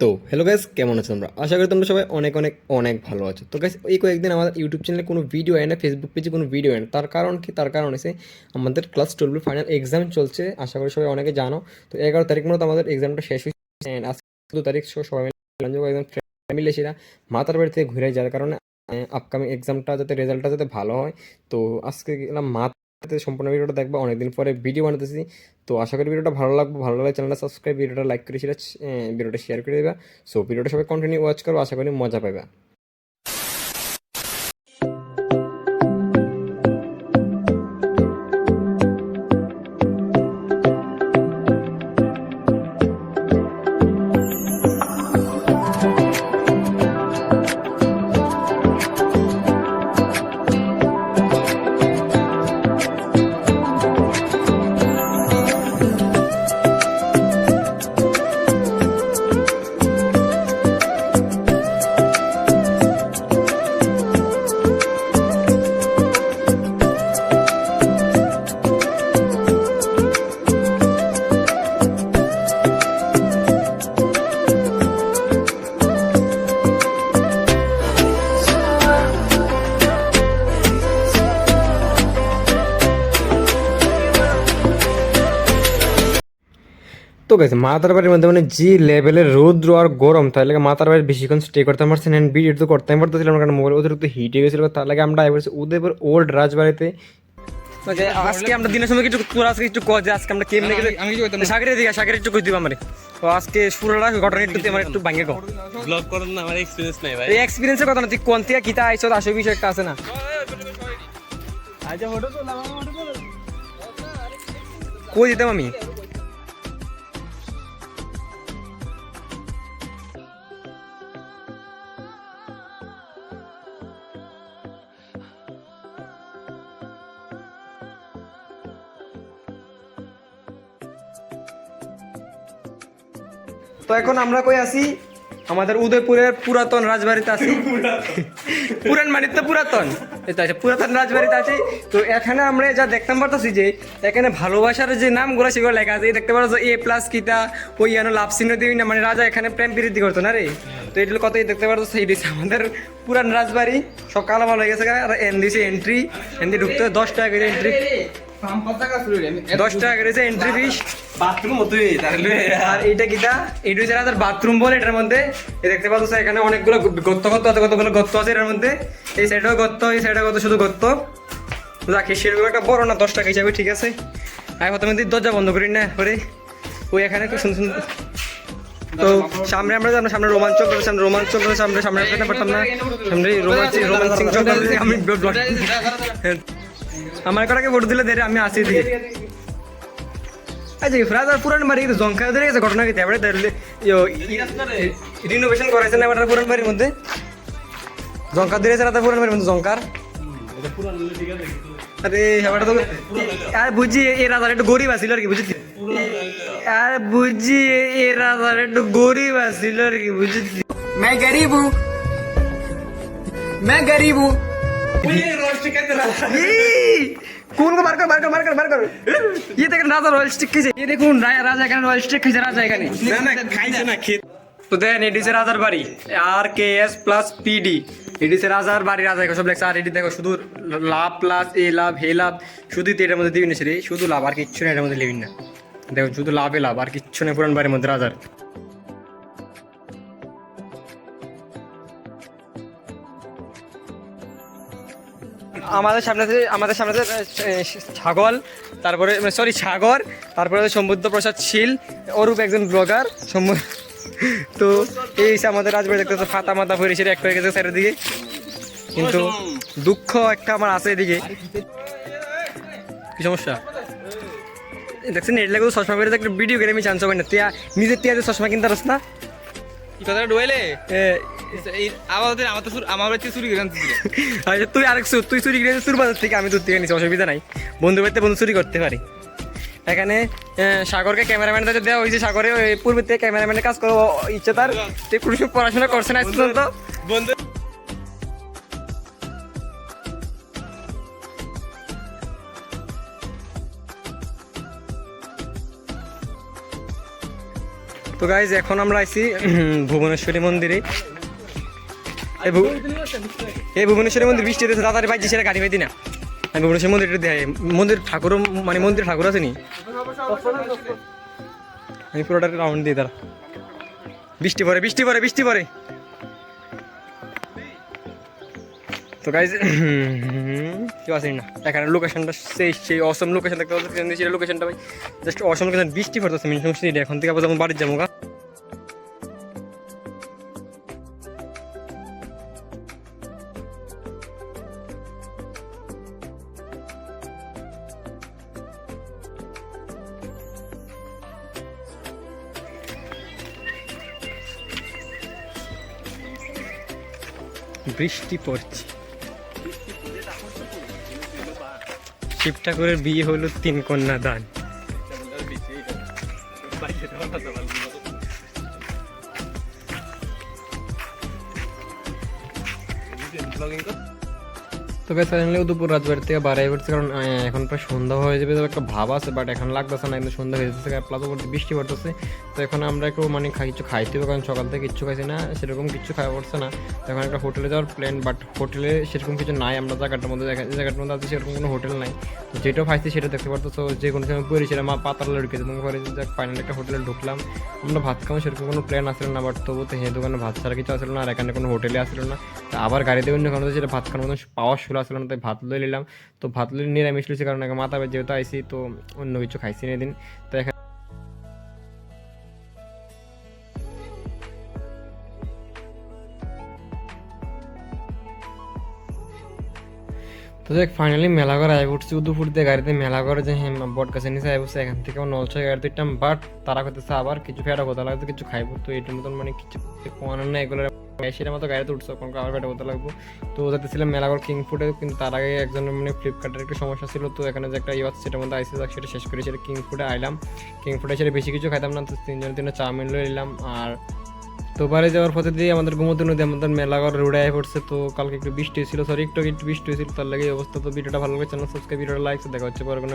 তো hello guys কেমন আছো তোমরা? আশা করি তোমরা সবাই অনেক অনেক অনেক ভালো আছো। তো গাইস এই কয়েকদিন আমাদের ইউটিউব চ্যানেলে কোনো ভিডিও হয় না ফেসবুক পেজে কোনো ভিডিও হয় না। তার কারণ কি? তার কারণ হচ্ছে আমাদের ক্লাস টুয়েলভের ফাইনাল এক্সাম চলছে, আশা করি সবাই অনেকে জানো। তো এগারো তারিখ মতো আমাদের এক্সামটা শেষ হয়েছে আজকে দু তারিখ সবাই একদম ফ্যামিলি সেরা মাতার বাড়ি থেকে ঘুরে যার কারণে আপকামিং এক্সামটা যাতে রেজাল্টটা যাতে ভালো হয়। তো আজকে গেলাম মাতে সম্পূর্ণ ভিডিওটা দেখব, অনেকদিন পরে ভিডিও বানাতেছি। তো আশা করি ভিডিওটা ভালো লাগবে, ভালো লাগে চ্যানেলটা সাবস্ক্রাইব ভিডিওটা লাইক করে সেটা ভিডিওটা শেয়ার করে দেবা। সো ভিডিওটা সবাই কন্টিনিউ ওয়াচ করো, আশা করি মজা পাবে তো গেছে মাতার বাড়ির মধ্যে মানে যে লেভেলের রৌদ্র আর গরম তার লাগে মাতার বাড়ির বেশিক্ষণ স্টে করতে পারছেন অ্যান্ড ভিডিও তো করতে পারতেছিলাম কারণ মোবাইল অতিরিক্ত হিট হয়ে গেছিল তার লাগে আমরা এবার উদয়পুর ওল্ড রাজবাড়িতে আজকে আমরা দিনের সময় কিছু তোর আজকে একটু কজ আজকে আমরা কেমনে গেলে আমি কি করতাম? সাগরের দিকে সাগরের একটু কই দিবা আমারে? তো আজকে পুরোটা ঘটনা একটু তুই আমার একটু ভাঙে কো ব্লগ করার না আমার এক্সপেরিয়েন্স নাই ভাই। এই এক্সপিরিয়েন্সের কথা না তুই কোন থেকে কিতা আইছো আসল বিষয় একটা আছে না। কই দিতাম আমি? তো এখন আমরা কই আছি? আমাদের উদয়পুরের পুরাতন রাজবাড়িতে আছি। পুরান মানে তো পুরাতন। আছে পুরাতন রাজবাড়িতে আছি। তো এখানে আমরা যা দেখতাম পারতেছি যে এখানে ভালোবাসার যে নাম নামগুলো সেগুলো লেখা আছে। দেখতে পারো এ প্লাস কিতা ওই যেন লাভ চিহ্ন না মানে রাজা এখানে প্রেম বৃদ্ধি করতো না রে? তো এগুলো কতই দেখতে পারতো সেই দিচ্ছে আমাদের পুরান রাজবাড়ি। সব কালো ভালো হয়ে গেছে আর এন দিছে এন্ট্রি এন্ট্রি ঢুকতে দশ টাকা করে এন্ট্রি দশ টাকা করে এন্ট্রি ফিস বাথরুম আর কিটা হচ্ছে বাথরুম বলে এটার মধ্যে দেখতে পাচ্ছ এখানে অনেকগুলো গর্ত গর্ত আছে কতগুলো গর্ত আছে এটার মধ্যে এই সাইডেও গর্ত এই সাইডে গর্ত শুধু রাখি সেরকম একটা বড় না দশ টাকা হিসাবে ঠিক আছে আমি প্রথমে দরজা বন্ধ করি না করে ওই এখানে খুব সুন্দর সুন্দর তো সামনে আমরা জানো সামনে রোমাঞ্চক করে সামনে রোমাঞ্চক করে সামনে সামনে আসতে পারতাম না সামনে আমি ব্লগ আমার কটাকে ভোট দিলে দেরে আমি আসি দিকে আচ্ছা ফ্রাজার পুরান বাড়ি কিন্তু জঙ্কা ধরে গেছে ঘটনা কি এবারে ধরলে রিনোভেশন করাইছে না এবার পুরান বাড়ির মধ্যে জঙ্কা ধরেছে রাতে পুরান বাড়ির মধ্যে জঙ্কার আরে এবার তো আর বুঝি এই রাজার একটু গরিব আছিল আর কি বুঝলি আর বুঝি এই রাজার একটু গরিব আছিল আর কি বুঝলি मैं गरीब हूँ मैं गरीब हूँ এই, কোন বার কর বার কর বার কর বার কর। ये দেখেন রাজা রয়্যাল স্টিক খেয়েছে। ये দেখুন রাজা এখানে রয়্যাল স্টিক খেয়েছে রাজা এখানে। না না খাইছে না খেত তো দেখেন এটি হচ্ছে রাজার বাড়ি। আর কে এস প্লাস পিডি এটি হচ্ছে রাজার বাড়ি রাজা সব লেখছে। আর এটি দেখো শুধু লাভ প্লাস এ লাভ হে লাভ শুধু তো এটার মধ্যে দিবি না সেরে শুধু লাভ আর কিচ্ছু না এটার মধ্যে লিবিন না। দেখো শুধু লাভে লাভ আর কিচ্ছু নেই পুরান বাড়ির মধ্যে রাজার। আমাদের সামনে আমাদের সামনে ছাগল তারপরে সরি সাগর তারপরে সমুদ্র প্রসাদ শীল অরূপ একজন ব্লগার তো এই আমাদের রাজবাড়ি দেখতে ফাতা মাথা ভরে সেটা এক হয়ে গেছে সাইডের দিকে কিন্তু দুঃখ একটা আমার আছে এদিকে। কি সমস্যা? দেখছেন নেট লাগে চশমা করে একটা ভিডিও করে আমি চান্স পাই না। তিয়া নিজের দিয়ে চশমা কিনতে পারস না? কি কথাটা এই আমাদের আমার তো আমার বাড়িতে চুরি করে আনতে আচ্ছা তুই আরেক চুর তুই চুরি করে তোর বাজার থেকে আমি তোর থেকে নিচ্ছি অসুবিধা নাই। বন্ধু বাড়িতে বন্ধু চুরি করতে পারি। এখানে সাগরকে ক্যামেরাম্যান দায়িত্ব দেওয়া হয়েছে। সাগরে ওই পূর্বে থেকে ক্যামেরাম্যানের কাজ করো ইচ্ছে তার। পড়াশোনা করছে না পর্যন্ত? বন্ধু তো গাইজ এখন আমরা আইছি ভুবনেশ্বরী মন্দিরে। এই ভু- ভুবনেশ্বরী মন্দির বৃষ্টি হতেছে তাড়াতাড়ি পাইছি সেটা গাড়ি পাইতি না। আমি ভুবনেশ্বর মন্দিরটা দেখাই। মন্দির ঠাকুর মানে মন্দির ঠাকুর আছে নি? আমি পুরোটা রাউন্ড দিই তারা বৃষ্টি পরে বৃষ্টি পরে বৃষ্টি পরে তো গাইজ কেউ আসেনি না। এখানে লোকেশনটা সেই সেই অসম লোকেশন দেখতে পাচ্ছি লোকেশনটা ভাই। জাস্ট অসম লোকেশন বৃষ্টি পড়তেছে মিনিমাম সিটি এখন থেকে আবার যেমন বাড়ির যাব বৃষ্টি পড়ছে। শিব ঠাকুরের বিয়ে হলো তিন কন্যা দান। তো গাইস ফাইনালি উদয়পুর রাজবাড়ি থেকে বাড়াই পড়ছে কারণ এখন প্রায় সন্ধ্যা হয়ে যাবে, একটা ভাব আছে বাট এখন লাগতেছে না, কিন্তু সন্ধ্যা হয়ে যাচ্ছে প্লাস পড়তে বৃষ্টি পড়তেছে। তো এখন আমরা একটু মানে কিছু খাইতে হবে কারণ সকাল থেকে কিচ্ছু খাইছি না, সেরকম কিছু খাওয়া পড়ছে না। তো এখন একটা হোটেলে যাওয়ার প্ল্যান বাট হোটেলে সেরকম কিছু নাই, আমরা জায়গাটার মধ্যে দেখা জায়গাটার মধ্যে আছে, সেরকম কোনো হোটেল নাই। তো যেটাও খাইছি সেটা দেখতে পারতো যে কোনো সময় পড়ি সেটা মা পাতার লড়কে তুমি করে যাক ফাইনালি একটা হোটেলে ঢুকলাম। আমরা ভাত খাব, সেরকম কোনো প্ল্যান আসলো না বাট তবু তো সেই দোকানে ভাত ছাড়া কিছু আসলো না, আর এখানে কোনো হোটেলে আসলো না। তো আবার গাড়িতে অন্য কারণে সেটা ভাত খাওয়ার মতো পাওয়ার শুরু আসলো না তাই ভাত লই নিলাম। তো ভাত লই নিরামিষ লইছি কারণ আগে মাথা যেহেতু আইসি, তো অন্য কিছু খাইছি না এদিন। তো এখানে তো দেখ ফাইনালি মেলাঘর আয় পড়ছি উদুপুর দিয়ে গাড়িতে মেলাঘর যে হ্যাঁ বট গাছের নিচে আয় পড়ছে এখান থেকে নলছয় গাড়িতে উঠলাম বাট তারা করতেছে আবার কিছু ফেটা কোথা লাগতো কিছু খাইবো। তো এটার মতন মানে কিছু কোয়ানোর না এগুলো সেটা মতো গাড়িতে উঠছে, কোন আবার ফেটা কোথা লাগবো। তো যাতেছিলাম মেলাঘর কিং ফুডে কিন্তু তার আগে একজনের মানে ফ্লিপকার্টের একটু সমস্যা ছিল, তো এখানে যে একটা ইয়ে সেটার মধ্যে আইসি সেটা শেষ করে সেটা কিং ফুডে আইলাম। কিং ফুডে সেটা বেশি কিছু খাইতাম না, তো তিনজন তিনটা চাউমিন লয়ে নিলাম। আর তো বাড়ি যাওয়ার পথে দিয়ে আমাদের গোমতী নদী, আমাদের মেলাঘর রোডে আয় পড়ছে, তো কালকে একটু বৃষ্টি হয়েছিল। সরি একটু একটু বৃষ্টি হয়েছিল, তার লাগে অবস্থা। তো ভিডিওটা ভালো লাগে চ্যানেল সাবস্ক্রাইব ভিডিওটা লাইক দেখা হচ্ছে পরে কোনো